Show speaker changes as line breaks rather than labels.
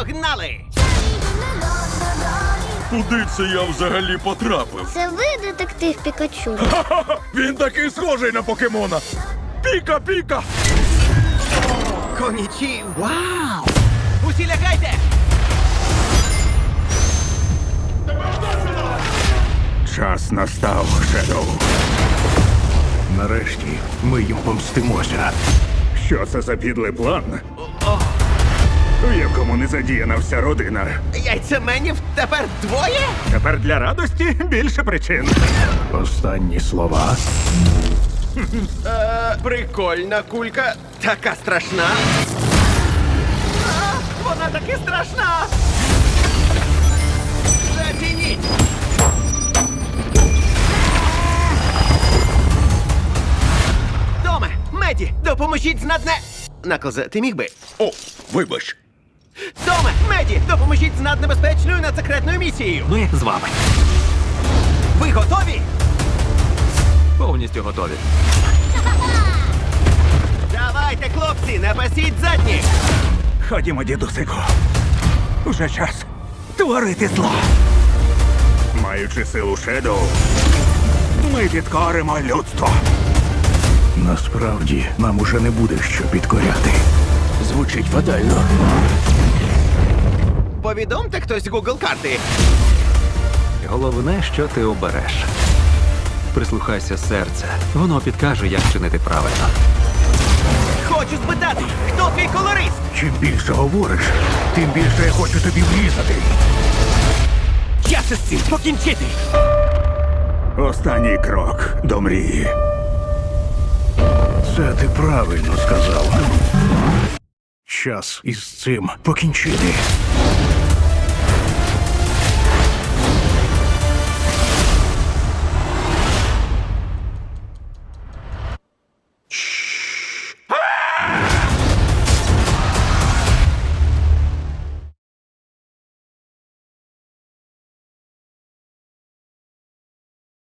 Погнали!
Куди це я взагалі потрапив?
Це ви детектив Пікачу.
Ха-ха! Він такий схожий на покемона. Піка, піка!
Конічі! Вау! Усі лягайте!
Час настав, Шедоу.
Нарешті ми їм помстимося.
Що це за підлий план? У якому не задіяна вся родина.
Яйцеменів тепер двоє?
Тепер для радості більше причин.
Останні слова.
Прикольна кулька, така страшна. А, вона таки страшна. Зацініть! Томе, Меді, допоможіть з надне... Наклзе, ти міг би?
О, вибач.
Томе, Меді, допоможіть з наднебезпечною надсекретною місією.
Ми з вами.
Ви готові?
Повністю готові.
Давайте, хлопці, не пасіть задні!
Ходімо, дідусику. Уже час творити зло.
Маючи силу Шедоу,
Ми підкоримо людство. Насправді нам уже не буде що підкоряти. Звучить фатально.
Повідомте хтось Google карти.
Головне, що ти обереш. Прислухайся серця. Воно підкаже, як чинити правильно.
Хочу спитати, хто твій колорист?
Чим більше говориш, тим більше я хочу тобі врізати.
Час із цим покінчити!
останній крок до мрії.
Це ти правильно сказав. Час із цим покінчити.